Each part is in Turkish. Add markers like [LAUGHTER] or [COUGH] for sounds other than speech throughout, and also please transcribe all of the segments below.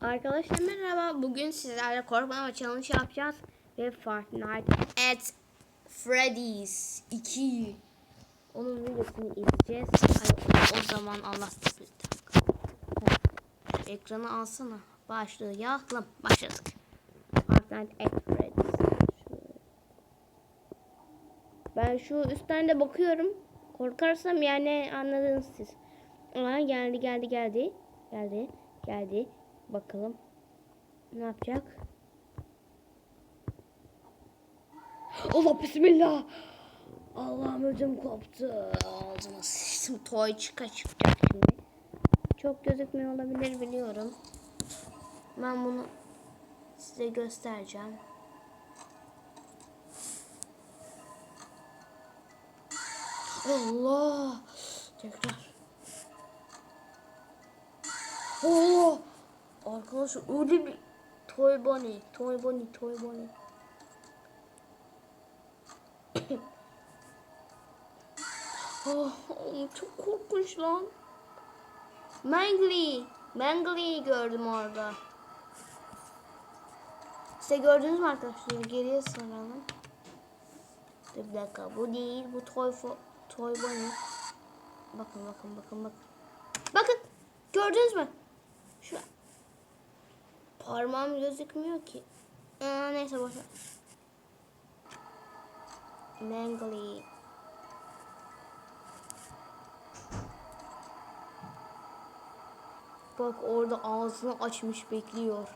Arkadaşlar merhaba. Bugün sizlerle korkmama challenge yapacağız. Ve Fortnite at Freddy's 2. Onun videosunu izleyeceğiz. Hadi o zaman. Evet. Ekranı alsana. Başlayalım. Başladık. Fortnite at Freddy's. Ben şu üstten de bakıyorum. Korkarsam yani anladınız siz. Aa, geldi geldi geldi. Geldi. Geldi. Bakalım. Ne yapacak? Allah bismillah. Allah'ım ödüm koptu. Ağzıma sıçtım. Toy çıka çıkacak şimdi. Çok gözükmüyor olabilir biliyorum. Ben bunu size göstereceğim. Allah. Tekrar. Oo. Arkadaşlar öyle bir toy bunny, toy bunny, toy bunny. [COUGHS] oh, çok korkunç lan. Mangly, Mangly'yi gördüm orada. Size gördünüz mü arkadaşlar? Geriye saralım. Dur bir dakika. Bu değil. Bu toy toy bunny. Bakın bakın bakın bakın. Bakın. Gördünüz mü? Parmağım gözükmüyor ki. Aa, neyse boş ver. Mangly. Bak orada ağzını açmış bekliyor.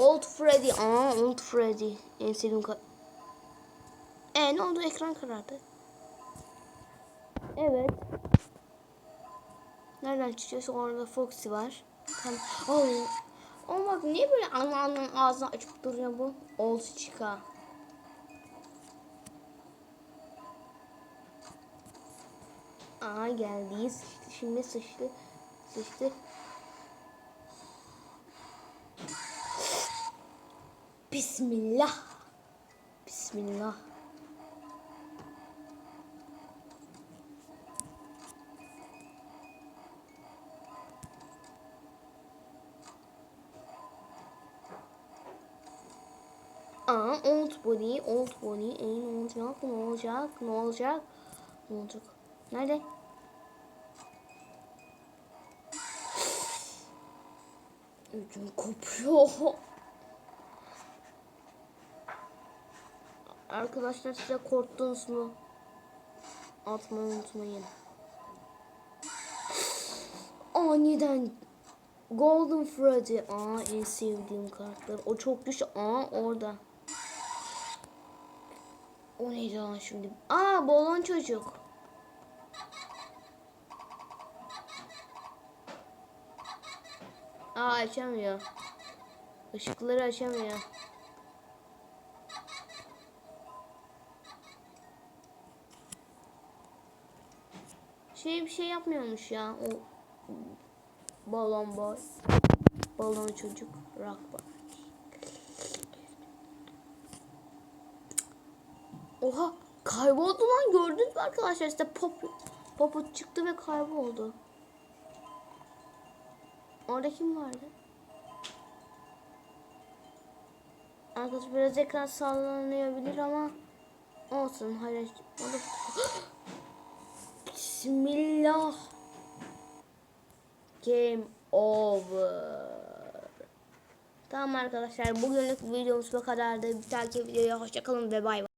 Old Freddy. Aa Old Freddy. En sevdiğim ka... E ne oldu? Ekran karardı. Evet. Nereden çıkacağız? Orada Foxy var. Tamam. Oh. Ama bak niye böyle ananın ağzını açıp duruyor bu? Old Chica. Aa geldi. Şimdi sıçtı. Sıçtı. Bismillah. Bismillah. Aa, old body, old body. E, ne olacak, ne olacak, ne olacak, ne olacak? Nerede? Ödüm kopuyor. Arkadaşlar size korktunuz mu? Atmayı unutmayın. Aniden Golden Freddy. Aa en sevdiğim karakter. O çok güçlü. Aa orada. O neydi lan şimdi? Aa balon çocuk. Aa açamıyor. Işıkları açamıyor. Şey bir şey yapmıyormuş ya o balon boy. Balon çocuk rock boy. Oha kayboldu lan gördünüz mü arkadaşlar işte pop poput çıktı ve kayboldu. Orada kim vardı? Arkadaşlar biraz ekran sallanabilir ama olsun. Hayır. [GASPS] Bismillah. Game over. Tamam arkadaşlar bugünlük videomuz bu kadardı. Bir dahaki videoya hoşçakalın ve bay bay.